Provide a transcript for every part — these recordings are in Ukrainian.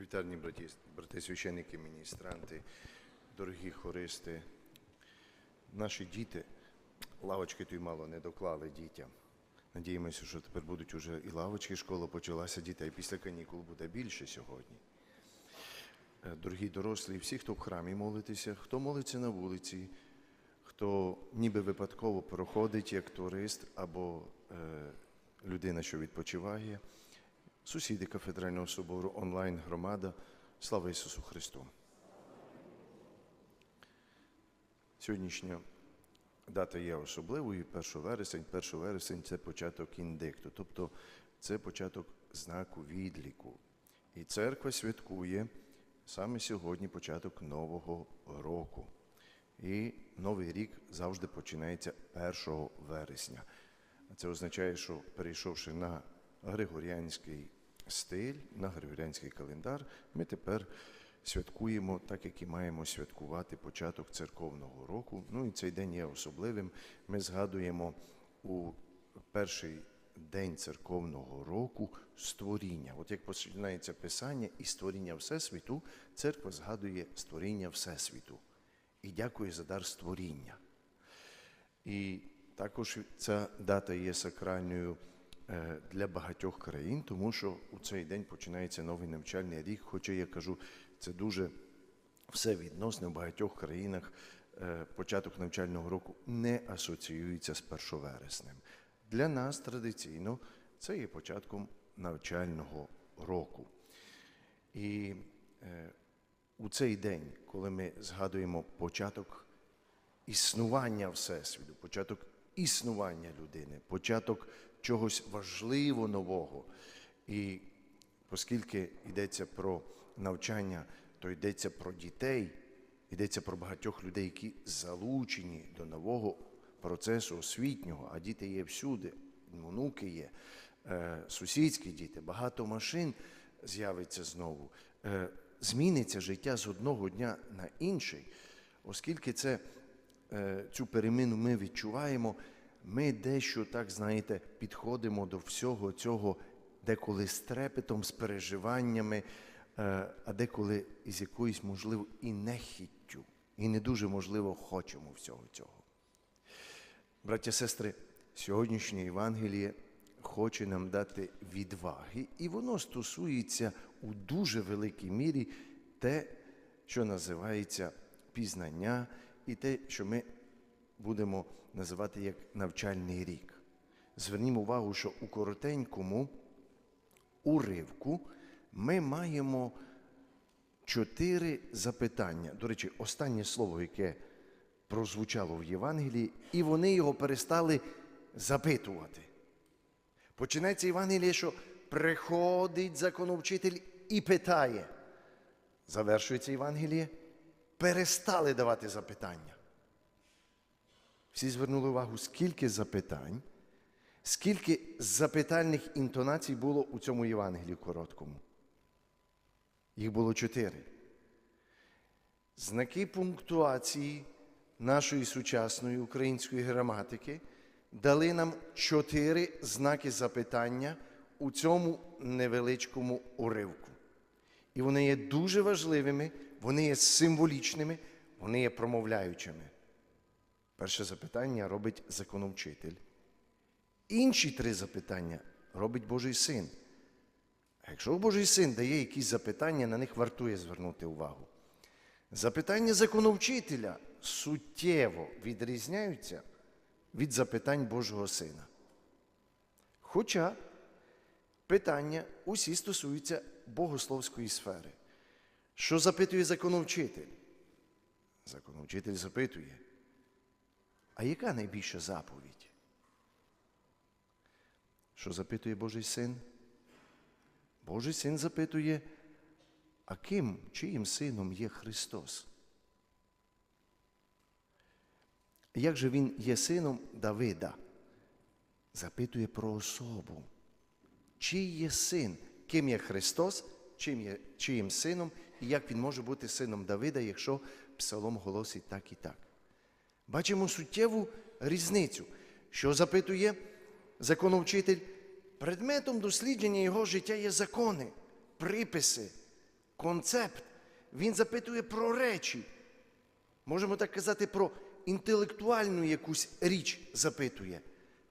Вітальні браті, брати священники, міністранти, дорогі хористи, наші діти, лавочки то мало не доклали дітям. Надіємося, що тепер будуть уже і лавочки, школа почалася, дітей після канікул буде більше сьогодні. Е, Дорогі дорослі, всі, хто в храмі молитеся, хто молиться на вулиці, хто ніби випадково проходить як турист або е, людина, що відпочиває, сусіди кафедрального собору, онлайн громада. Слава Ісусу Христу! Сьогоднішня дата є особливою, 1 вересень. 1 вересень це початок індикту, тобто це початок знаку відліку. І церква святкує саме сьогодні початок Нового року. І Новий рік завжди починається 1 вересня. Це означає, що перейшовши на григоріанський стиль, на григоріанський календар, ми тепер святкуємо так, як і маємо святкувати початок церковного року. Ну і цей день є особливим. Ми згадуємо у перший день церковного року створіння. От як починається Писання і створіння Всесвіту, церква згадує створіння Всесвіту і дякує за дар створіння. І також ця дата є сакральною для багатьох країн, тому що у цей день починається новий навчальний рік. Хоча я кажу, це дуже все відносно в багатьох країнах. е, Початок навчального року не асоціюється з 1 вереснем. Для нас традиційно це є початком навчального року. І е, у цей день, коли ми згадуємо початок існування Всесвіту, початок існування людини, початок чогось важливо нового. І оскільки йдеться про навчання, то йдеться про дітей, йдеться про багатьох людей, які залучені до нового процесу освітнього, а діти є всюди, онуки є, е, сусідські діти, багато машин з'явиться знову. Е, Зміниться життя з одного дня на інший, оскільки це е, цю переміну ми відчуваємо, ми дещо, так знаєте, підходимо до всього цього деколи з трепетом, з переживаннями, е, а деколи із якоюсь, можливо, і нехіттю, і не дуже, можливо, хочемо всього цього. Браття сестри, сьогоднішнє Євангеліє хоче нам дати відваги, і воно стосується у дуже великій мірі те, що називається пізнання, і те, що ми будемо називати як навчальний рік. Звернімо увагу, що у коротенькому уривку ми маємо чотири запитання. До речі, останнє слово, яке прозвучало в Євангелії, і вони його перестали запитувати. Починається Євангеліє, що приходить законовчитель і питає. Завершується Євангеліє, перестали давати запитання. Всі звернули увагу, скільки запитань, скільки запитальних інтонацій було у цьому Євангелії короткому. Їх було чотири. Знаки пунктуації нашої сучасної української граматики дали нам чотири знаки запитання у цьому невеличкому уривку. І вони є дуже важливими, вони є символічними, вони є промовляючими. Перше запитання робить законовчитель. Інші три запитання робить Божий син. А якщо Божий син дає якісь запитання, на них вартує звернути увагу. Запитання законовчителя суттєво відрізняються від запитань Божого Сина. Хоча питання усі стосуються богословської сфери. Що запитує законовчитель? Законовчитель запитує, а яка найбільша заповідь? Що запитує Божий син? Божий син запитує, а ким, чиїм сином є Христос? Як же він є сином Давида? Запитує про особу. Чий є син? Ким є Христос, чим є, чиїм сином, і як він може бути сином Давида, якщо псалом голосить так і так. Бачимо суттєву різницю, що запитує законовчитель. Предметом дослідження його життя є закони, приписи, концепт. Він запитує про речі. Можемо так казати, про інтелектуальну якусь річ запитує.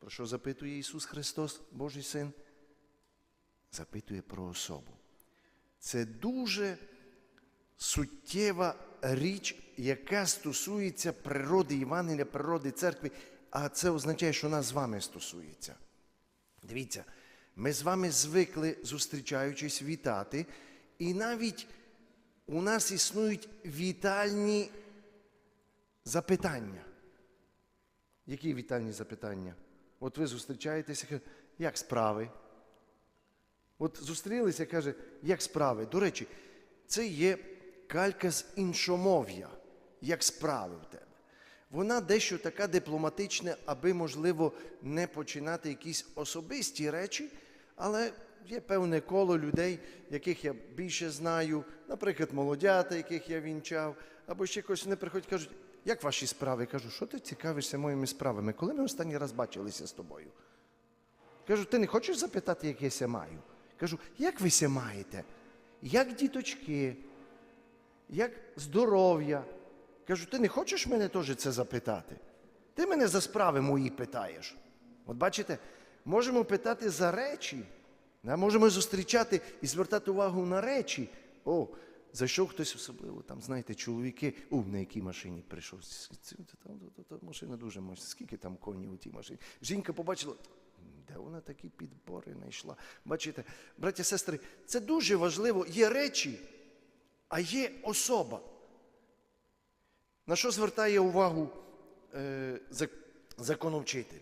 Про що запитує Ісус Христос, Божий Син? Запитує про особу. Це дуже суттєва річ, яка стосується природи Євангелія, природи церкви, а це означає, що нас з вами стосується. Дивіться, ми з вами звикли, зустрічаючись, вітати, і навіть у нас існують вітальні запитання. Які вітальні запитання? От ви зустрічаєтеся, як справи? От зустрілися, каже, як справи. До речі, це є калька з іншомов'я, як справи в тебе. Вона дещо така дипломатична, аби, можливо, не починати якісь особисті речі, але є певне коло людей, яких я більше знаю, наприклад, молодята, яких я вінчав, або ще когось вони приходять і кажуть, як ваші справи? Я кажу, що ти цікавишся моїми справами? Коли ми останній раз бачилися з тобою? Кажу, ти не хочеш запитати, як я ся маю? Кажу, як ви ся маєте? Як діточки? Як здоров'я? Кажу, ти не хочеш мене теж це запитати? Ти мене за справи мої питаєш. От бачите, можемо питати за речі, можемо зустрічати і звертати увагу на речі. О, зайшов хтось особливо, там, знаєте, чоловіки, у, на якій машині прийшов. Там, та- та- та машина дуже мощна. Скільки там конів у тій машині? Жінка побачила, де вона такі підбори знайшла? Бачите, браті і сестри, це дуже важливо. Є речі, а є особа. На що звертає увагу е, законовчитель?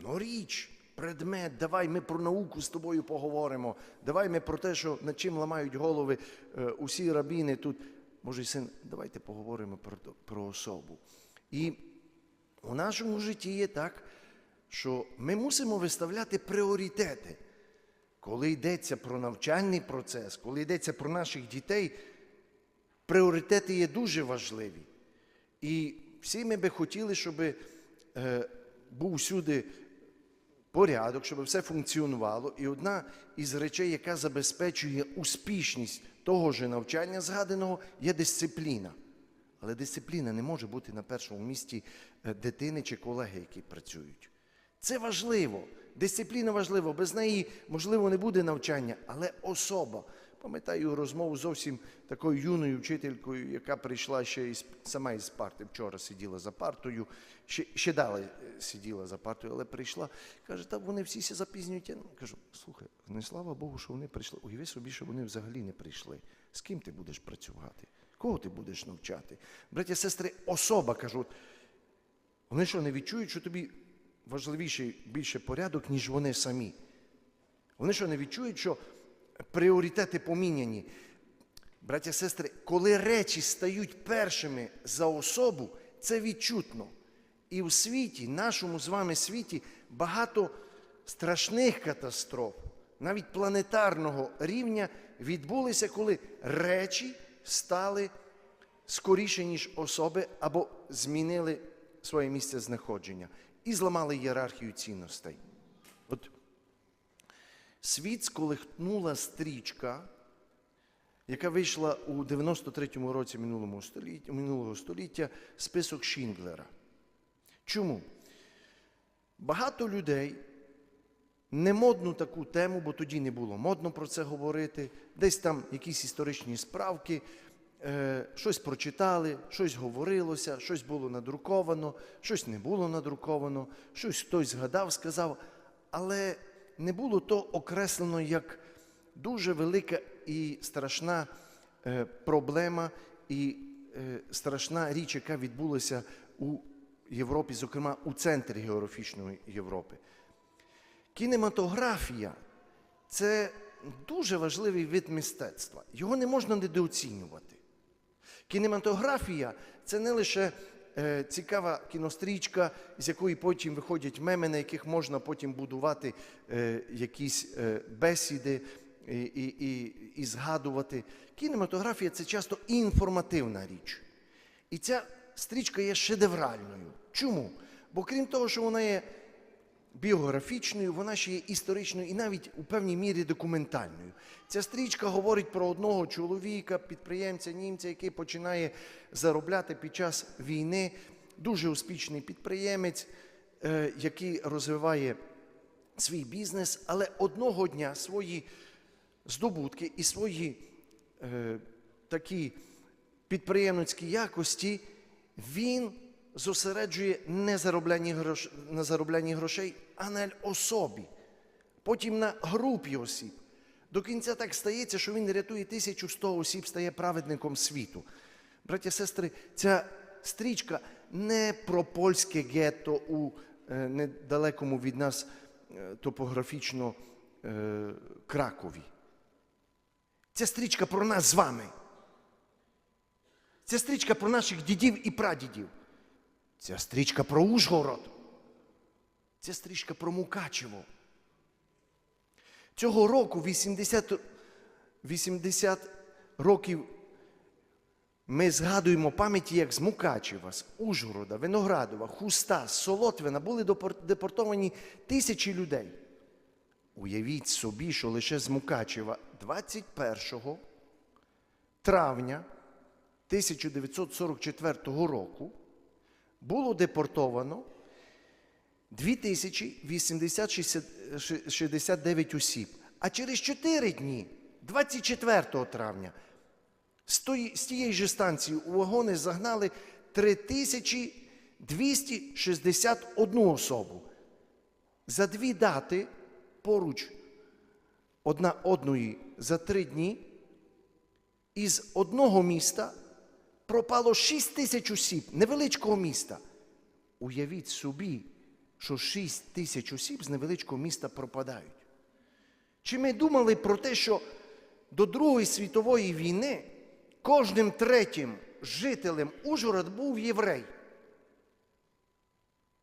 Ну, річ, предмет, давай ми про науку з тобою поговоримо. Давай ми про те, що над чим ламають голови е, усі рабіни тут. Може, син, давайте поговоримо про, про особу. І у нашому житті є так, що ми мусимо виставляти пріоритети. Коли йдеться про навчальний процес, коли йдеться про наших дітей, пріоритети є дуже важливі. І всі ми би хотіли, щоб е, був всюди порядок, щоб все функціонувало. І одна із речей, яка забезпечує успішність того ж навчання згаданого, є дисципліна. Але дисципліна не може бути на першому місці е, дитини чи колеги, які працюють. Це важливо. Дисципліна важлива. Без неї, можливо, не буде навчання, але особа. Пам'ятаю розмову зовсім такою юною вчителькою, яка прийшла ще із, сама із парти. Вчора сиділа за партою, ще, ще далі е, сиділа за партою, але прийшла. Каже, та вони всі запізнюють. Я кажу, слухай, не слава Богу, що вони прийшли. Уяви собі, що вони взагалі не прийшли. З ким ти будеш працювати? Кого ти будеш навчати? Браття, сестри, особа кажуть, вони що не відчують, що тобі важливіший більше порядок, ніж вони самі. Вони що не відчують, що пріоритети поміняні. Браття, сестри, коли речі стають першими за особу, це відчутно. І в світі, нашому з вами світі, багато страшних катастроф, навіть планетарного рівня, відбулися, коли речі стали скоріше, ніж особи, або змінили своє місце знаходження і зламали ієрархію цінностей. Світ сколихнула стрічка, яка вийшла у 93-му році минулого століття, минулого століття список Шіндлера. Чому? Багато людей не модну таку тему, бо тоді не було модно про це говорити, десь там якісь історичні справки, е, щось прочитали, щось говорилося, щось було надруковано, щось не було надруковано, щось хтось згадав, сказав, але не було то окреслено як дуже велика і страшна е, проблема і е, страшна річ, яка відбулася у Європі, зокрема у центрі географічної Європи. Кінематографія це дуже важливий вид мистецтва. Його не можна недооцінювати. Кінематографія це не лише цікава кінострічка, з якої потім виходять меми, на яких можна потім будувати е, якісь е, бесіди і, і, і згадувати. Кінематографія це часто інформативна річ. І ця стрічка є шедевральною. Чому? Бо крім того, що вона є біографічною, вона ще є історичною і навіть у певній мірі документальною. Ця стрічка говорить про одного чоловіка, підприємця, німця, який починає заробляти під час війни. Дуже успішний підприємець, е, який розвиває свій бізнес, але одного дня свої здобутки і свої е, такі підприємницькі якості він зосереджує не зароблянні грош... на зароблянні грошей, а на особі, потім на групі осіб. До кінця так стається, що він рятує 1100 осіб, стає праведником світу. Браття, сестри, ця стрічка не про польське гетто у е, недалекому від нас е, топографічно е, Кракові. Ця стрічка про нас з вами. Ця стрічка про наших дідів і прадідів. Ця стрічка про Ужгород. Ця стрічка про Мукачево. Цього року 80, 80 років ми згадуємо пам'яті, як з Мукачева, з Ужгорода, Виноградова, Хуста, Солотвина були депортовані тисячі людей. Уявіть собі, що лише з Мукачева 21 травня 1944 року було депортовано 2069 осіб. А через 4 дні, 24 травня, з, тієї ж станції у вагони загнали 3261 особу. За дві дати поруч одна одної за три дні із одного міста пропало 6 тисяч осіб, невеличкого міста. Уявіть собі, що 6 тисяч осіб з невеличкого міста пропадають. Чи ми думали про те, що до Другої світової війни кожним третім жителем Ужгород був єврей?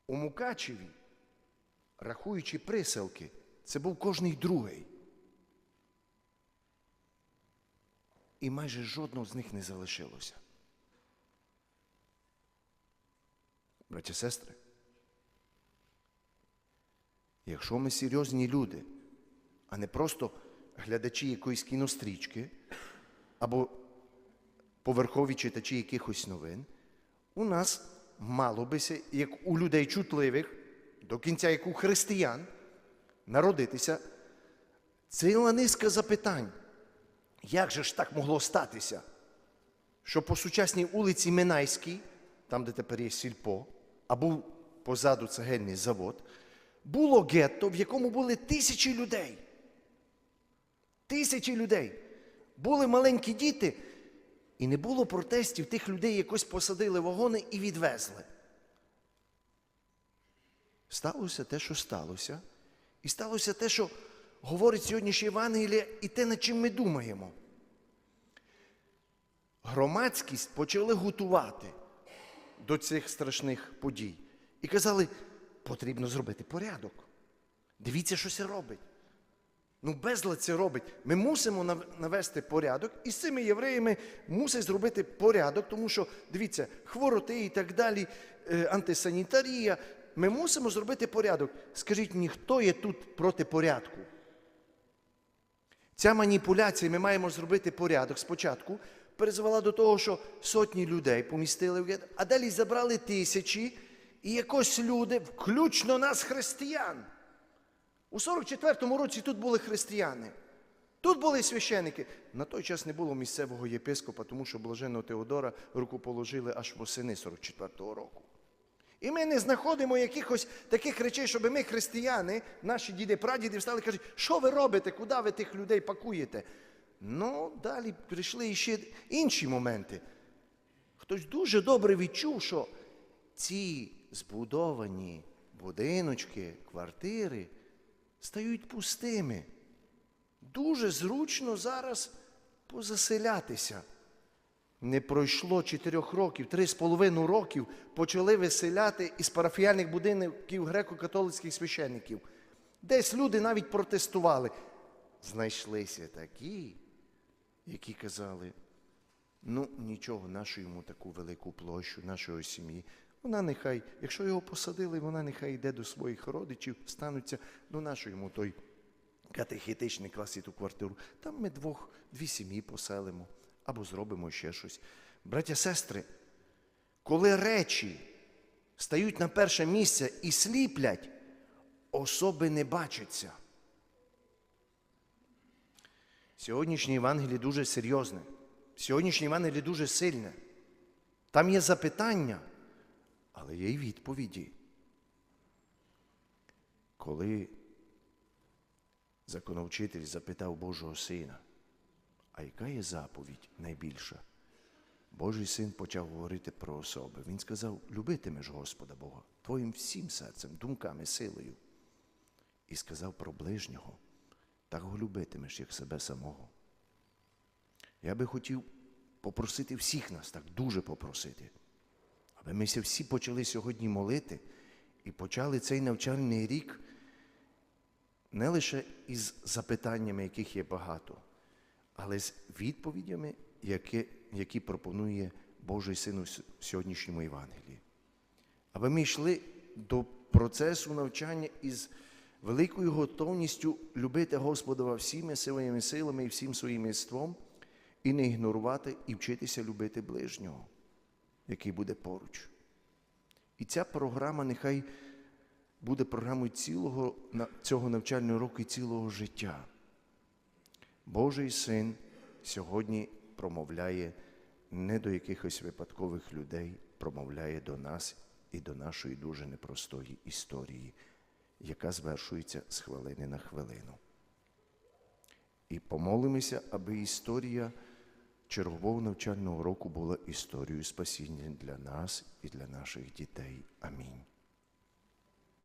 У Мукачеві, рахуючи приселки, це був кожний другий. І майже жодного з них не залишилося. Браті сестри, якщо ми серйозні люди, а не просто глядачі якоїсь кінострічки або поверхові читачі якихось новин, у нас мало бися, як у людей чутливих, до кінця як у християн, народитися ціла низка запитань. Як же ж так могло статися, що по сучасній вулиці Минайській, там, де тепер є сільпо, а був позаду цегельний завод, було гетто, в якому були тисячі людей. Тисячі людей. Були маленькі діти, і не було протестів, тих людей якось посадили вагони і відвезли. Сталося те, що сталося, і сталося те, що говорить сьогоднішнє Євангеліє, і те, над чим ми думаємо. Громадськість почали готувати до цих страшних подій. І казали, потрібно зробити порядок. Дивіться, що це робить. Ну, безлад це робить. Ми мусимо навести порядок, і з цими євреями мусить зробити порядок, тому що, дивіться, хвороти і так далі, е, антисанітарія. Ми мусимо зробити порядок. Скажіть мені, хто є тут проти порядку? Ця маніпуляція, ми маємо зробити порядок спочатку, призвела до того, що сотні людей помістили в гетто, а далі забрали тисячі, і якось люди, включно нас, християн. У 44-му році тут були християни. Тут були священики. На той час не було місцевого єпископа, тому що блаженного Теодора руку положили аж восени 44-го року. І ми не знаходимо якихось таких речей, щоб ми, християни, наші діди, прадіди, встали і кажуть, що ви робите, куди ви тих людей пакуєте? Ну, далі прийшли ще інші моменти. Хтось дуже добре відчув, що ці збудовані будиночки, квартири стають пустими. Дуже зручно зараз позаселятися. Не пройшло чотирьох років, три з половиною років почали виселяти із парафіяльних будинків греко-католицьких священників. Десь люди навіть протестували. Знайшлися такі, які казали, ну нічого, нашу йому таку велику площу, нашої сім'ї. Вона нехай, якщо його посадили, вона нехай йде до своїх родичів, стануться, ну нащо йому той катехетичний клас ту квартиру. Там ми двох, дві сім'ї поселимо або зробимо ще щось. Браття, сестри, коли речі стають на перше місце і сліплять, особи не бачаться. Сьогоднішнє Євангеліє дуже серйозне. Сьогоднішнє Євангеліє дуже сильне. Там є запитання, але є й відповіді. Коли законовчитель запитав Божого сина, а яка є заповідь найбільша? Божий син почав говорити про особи. Він сказав: любитимеш Господа Бога твоїм всім серцем, думками, силою. І сказав про ближнього, так його любитимеш, як себе самого. Я би хотів попросити всіх нас, так дуже попросити, аби ми всі почали сьогодні молити і почали цей навчальний рік не лише із запитаннями, яких є багато, але з відповідями, які, які пропонує Божий Син у сьогоднішньому Євангелії. Аби ми йшли до процесу навчання із великою готовністю любити Господа всіми своїми силами і всім своїм єством, і не ігнорувати і вчитися любити ближнього, який буде поруч. І ця програма нехай буде програмою цілого цього навчального року і цілого життя. Божий син сьогодні промовляє не до якихось випадкових людей, промовляє до нас і до нашої дуже непростої історії, яка звершується з хвилини на хвилину. І помолимося, аби історія чергового навчального року була історією спасіння для нас і для наших дітей. Амінь.